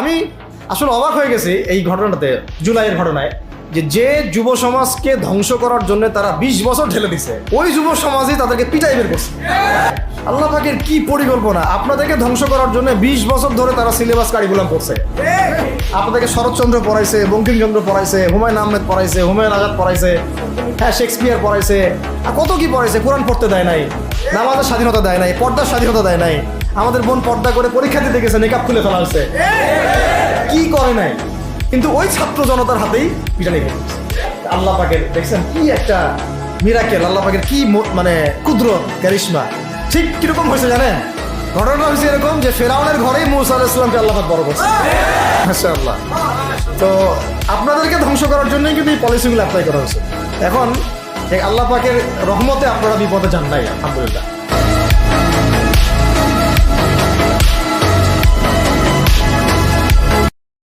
আমি আসলে অবাক হয়ে গেছি এই ঘটনাতে জুলাইয়ের ঘটনায়। যে যে যুব সমাজকে ধ্বংস করার জন্য তারা বিশ বছর ঢেলে দিছে, ওই যুব সমাজই তাদেরকে পিটাই বের করছে। আল্লাহ পাকের কি পরিকল্পনা? আপনাদেরকে ধ্বংস করার জন্য বিশ বছর ধরে তারা সিলেবাস কারিকুলাম করছে। আপনাদেরকে শরৎচন্দ্র পড়াইছে, বঙ্কিমচন্দ্র পড়াইছে, হুমায়ুন আহমেদ পড়াইছে, হুমায়ুন আজাদ পড়াইছে হ্যাঁ শেক্সপিয়ার পড়াইছে। আর কত কি পড়াইছে? কোরআন পড়তে দেয় নাই, নামাজের স্বাধীনতা দেয় নাই, পর্দার স্বাধীনতা দেয় নাই। আমাদের বোন পর্দা করে পরীক্ষা দিতে গেছে মেকআপ খুলে ফেলা হয়েছে। কি করে নাই? কিন্তু ওই ছাত্র জনতার হাতেই খেয়ে গেছে। আল্লাহ পাকের, দেখছেন? কি একটা মিরাকেল আল্লাহ পাকের কি মানে ক্ষুদ্র ক্যারিশমা ঠিক কীরকম হয়েছে জানেন? ঘটনা হয়েছে এরকম যে ফেরাউনের ঘরেই মুসা আলাহ ইসলামকে আল্লাহ পাক বড় করছে। মাশাআল্লাহ। তো আপনাদেরকে ধ্বংস করার জন্যই কিন্তু এই পলিসিগুলো অ্যাপ্লাই করা হয়েছে। এখন আল্লাহ পাকের রহমতে আপনারা বিপদে যান নাই, আলহামদুলিল্লাহ।